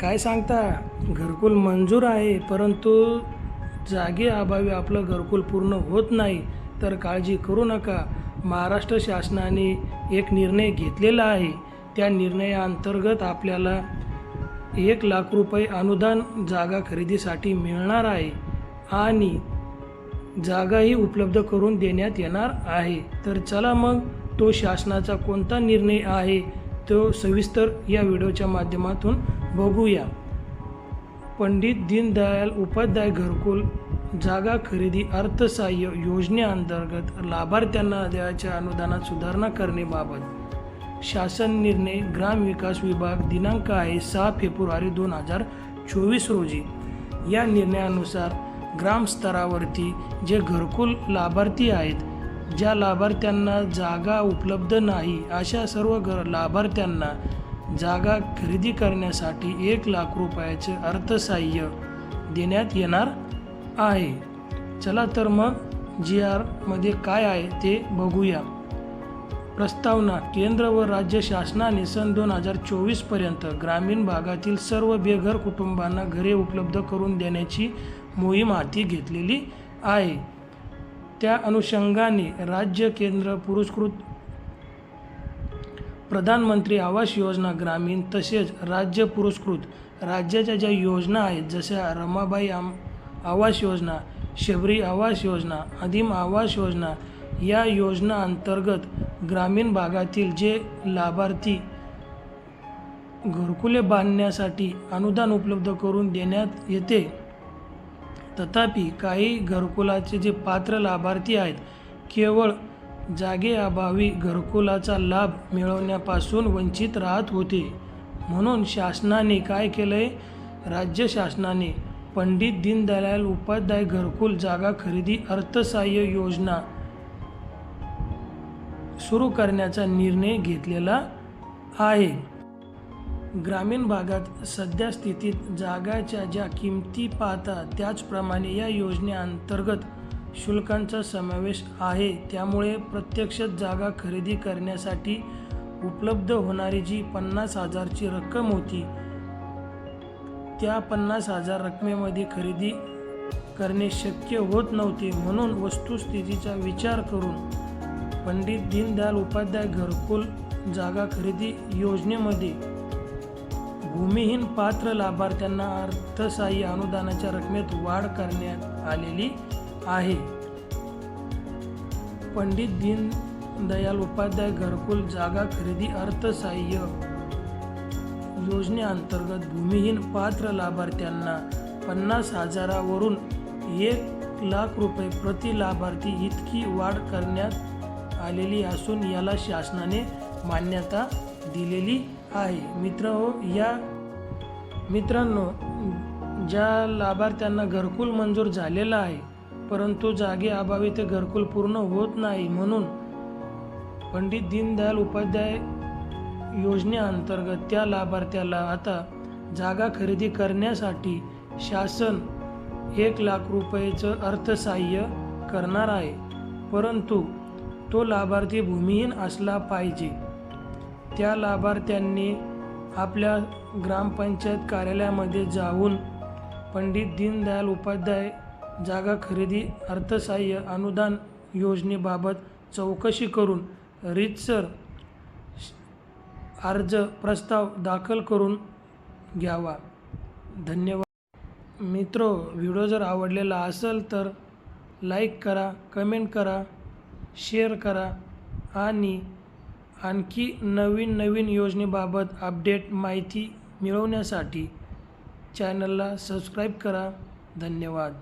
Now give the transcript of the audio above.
काय सांगता? घरकुल मंजूर आहे परंतु जागे अभावी आपलं घरकुल पूर्ण होत नाही तर काळजी करू नका. महाराष्ट्र शासनाने एक निर्णय घेतलेला आहे. त्या निर्णयाअंतर्गत आपल्याला एक लाख रुपये अनुदान जागा खरेदीसाठी मिळणार आहे आणि जागाही उपलब्ध करून देण्यात येणार आहे. तर चला मग तो शासनाचा कोणता निर्णय आहे तो सविस्तर या व्हिडिओच्या माध्यमातून बघूया. पंडित दीनदयाल उपाध्याय घरकुल जागा खरेदी अर्थसहाय्य योजनेअंतर्गत लाभार्थ्यांना द्यायच्या अनुदानात सुधारणा करण्याबाबत शासन निर्णय ग्रामविकास विभाग दिनांक आहे सहा फेब्रुवारी दोन हजार चोवीस रोजी. या निर्णयानुसार ग्रामस्तरावरती जे घरकुल लाभार्थी आहेत ज्या लाभार्थ्यांना जागा उपलब्ध नाही अशा सर्व घर लाभार्थ्यांना जागा खरेदी करण्यासाठी एक लाख रुपयाचे अर्थसहाय्य देण्यात येणार आहे. चला तर मग जी आरमध्ये काय आहे ते बघूया. प्रस्तावना केंद्र व राज्य शासनाने सन दोन हजार चोवीसपर्यंत ग्रामीण भागातील सर्व बेघर कुटुंबांना घरे उपलब्ध करून देण्याची मोहीम हाती घेतलेली आहे. त्या अनुषंगाने राज्य केंद्र पुरस्कृत प्रधानमंत्री आवास योजना ग्रामीण तसेच राज्य पुरस्कृत राज्याच्या ज्या योजना आहेत जशा रमाबाई आम आवास योजना शबरी आवास योजना आदिम आवास योजना या योजना अंतर्गत ग्रामीण भागातील जे लाभार्थी घरकुले बांधण्यासाठी अनुदान उपलब्ध करून देण्यात येते तथापि काही घरकुलाचे जे पात्र लाभार्थी आहेत केवळ जागेअभावी घरकुलाचा लाभ मिळवण्यापासून वंचित राहत होते. म्हणून शासनाने काय केलं आहे राज्य शासनाने पंडित दीनदयाल उपाध्याय घरकुल जागा खरेदी अर्थसहाय्य योजना सुरू करण्याचा निर्णय घेतलेला आहे. ग्रामीण भागात सध्या स्थितीत जागाच्या ज्या किमती पाहता त्याचप्रमाणे या योजनेअंतर्गत शुल्कांचा समावेश आहे. त्यामुळे प्रत्यक्ष जागा खरेदी करण्यासाठी उपलब्ध होणारी जी पन्नास हजारची रक्कम होती त्या पन्नास हजार रकमेमध्ये खरेदी करणे शक्य होत नव्हते. म्हणून वस्तुस्थितीचा विचार करून पंडित दीनदयाल उपाध्याय घरकुल जागा खरेदी योजनेमध्ये भूमिहीन पात्र लाभार्थ्यांना अर्थसहाय्य अनुदानाच्या रकमेत वाढ करण्यात आलेली आहे. पंडित दीनदयाल उपाध्याय घरकुल जागा खरेदी अर्थसहाय्य योजनेअंतर्गत भूमिहीन पात्र लाभार्थ्यांना पन्नास हजारावरून एक लाख रुपये प्रति लाभार्थी इतकी वाढ करण्यात आलेली असून याला शासनाने मान्यता दिलेली आहे. मित्र हो या मित्रांनो ज्या लाभार्थ्यांना घरकुल मंजूर झालेलं आहे परंतु जागे अभावी ते घरकुल पूर्ण होत नाही म्हणून पंडित दीनदयाल उपाध्याय योजनेअंतर्गत त्या लाभार्थ्याला आता जागा खरेदी करण्यासाठी शासन एक लाख रुपयेचं अर्थसहाय्य करणार आहे. परंतु तो लाभार्थी भूमिहीन असला पाहिजे. त्या लाभार्थ्यांनी आपल्या ग्रामपंचायत कार्यालयामध्ये जाऊन पंडित दीनदयाल उपाध्याय जागा खरेदी अर्थसहाय्य अनुदान योजनेबाबत चौकशी करून रीतसर अर्ज प्रस्ताव दाखल करून घ्यावा. धन्यवाद. मित्रो व्हिडिओ जर आवडलेला असेल तर लाईक करा कमेंट करा शेअर करा आणि आणखी नवीन नवीन योजनेबाबत अपडेट माहिती मिळवण्यासाठी चॅनलला सबस्क्राईब करा. धन्यवाद.